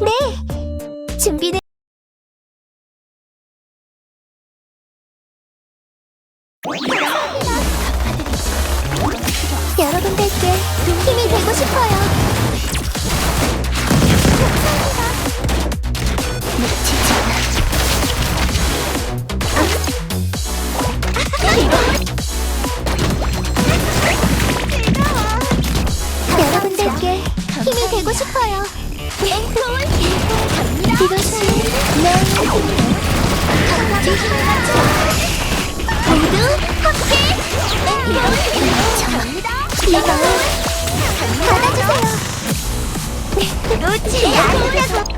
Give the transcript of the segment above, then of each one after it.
네! 준비는 이것이 받아주세요. 놓지. 않으려고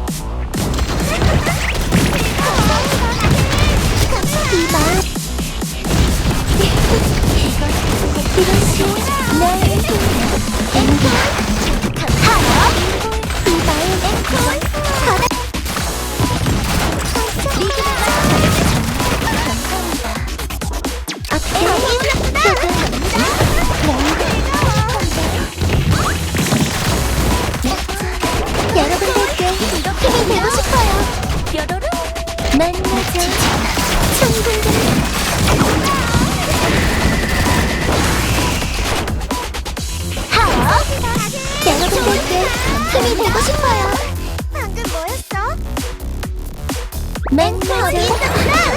어디 있었구나.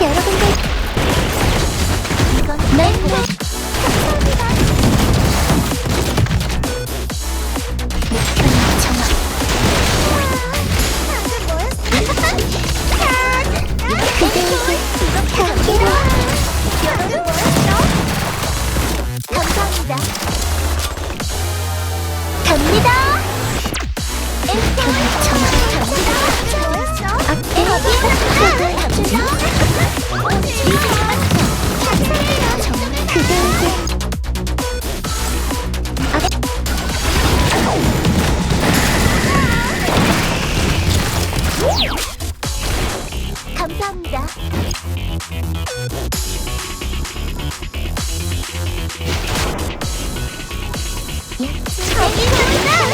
여러분들 이건 내 아, 저기 간다!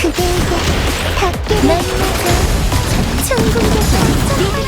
그대에게 밖에 만나서 천국의 반짝이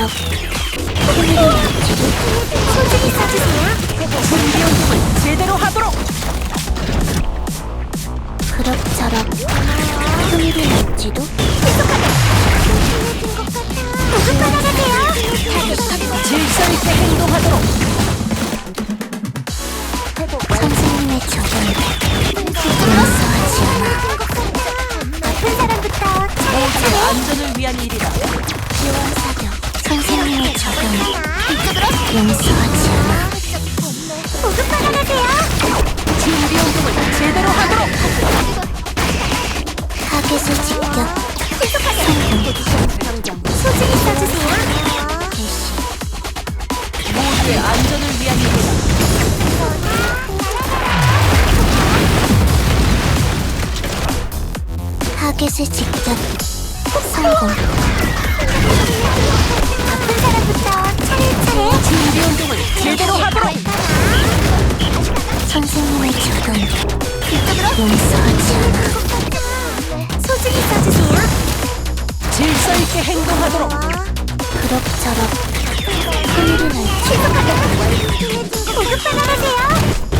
그럭저럭 흥이 날지도 소중히 써주세요. 준비 운동을 제대로 하도록. 그럭저럭. 흥이 날지도? 무슨 바라가세요? 질서 있게 행동하도록. 선생님의 적용 용서하지 않아. 아픈 사람부터 모두의 안전을 위한 일이다. 지원 사 격 선생님의 적용 용서하지 않아 무슨 바라가세요? 준비 운동을 제대로 하도록 타겟을 직격 성공 소중히 써주세요 개시 모두의 안전을 위한 일이다 타겟을 직격 성공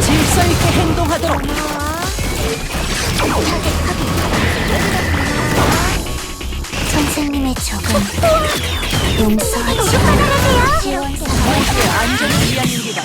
질서 있게 행동하도록 선생님의 적용 용서하지 않아. 지원사 모두의 안전을 위한 일이다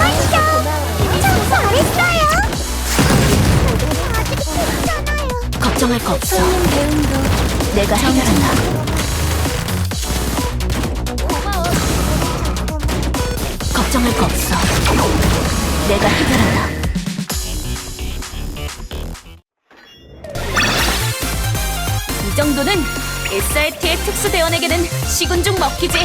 점 만점! 참 잘했어요! 아직 괜찮아요. 걱정할 거 없어 손님 내가 해결한다 고마워. 걱정할 거 없어 내가 해결한다 이 정도는 SRT의 특수대원에게는 식은 죽 먹히지